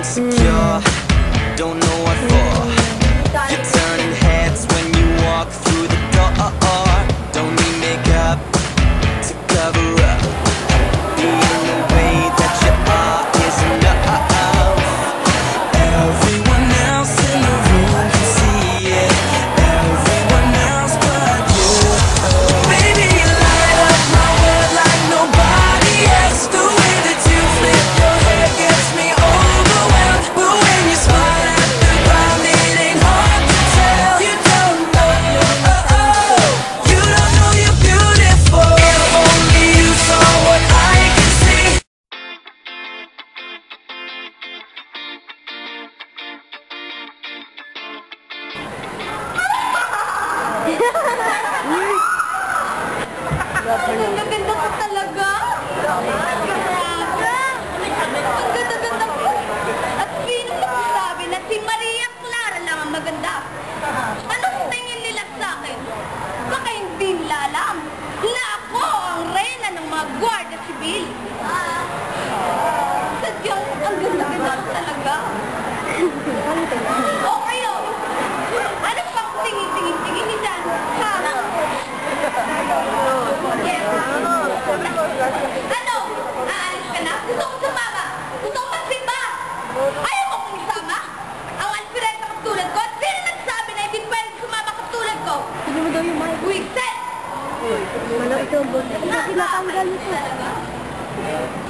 insecure. Love you. Gusto ko sumama! Gusto ko magsimba! Ayaw mo kong isama! Ang aspirant na katulad ko at sino nagsabi na hindi pwede sumama katulad ko? Ano mo daw yung mic? Wigset! Manang ito ang boss. Ano kinatanggal nito?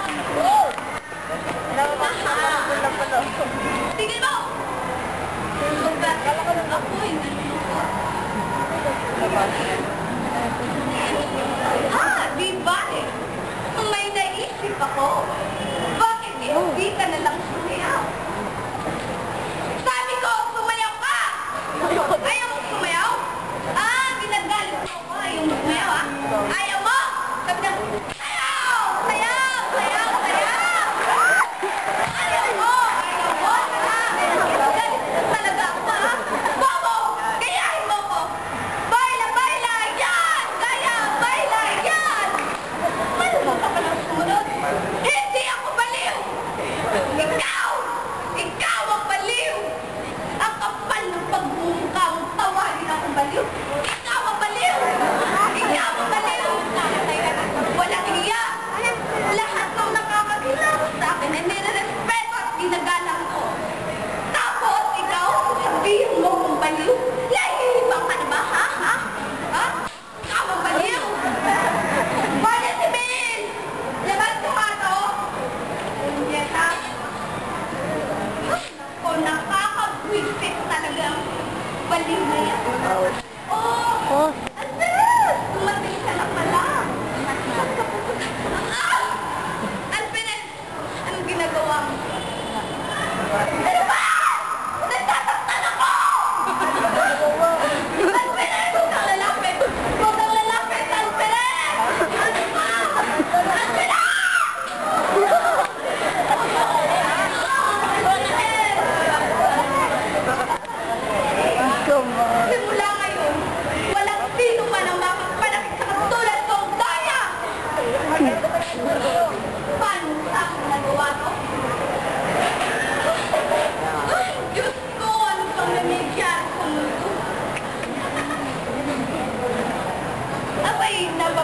Tingin mo! Ang ba't? Ang ba't? Ang ba't? Ang ba't?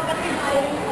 Thank you.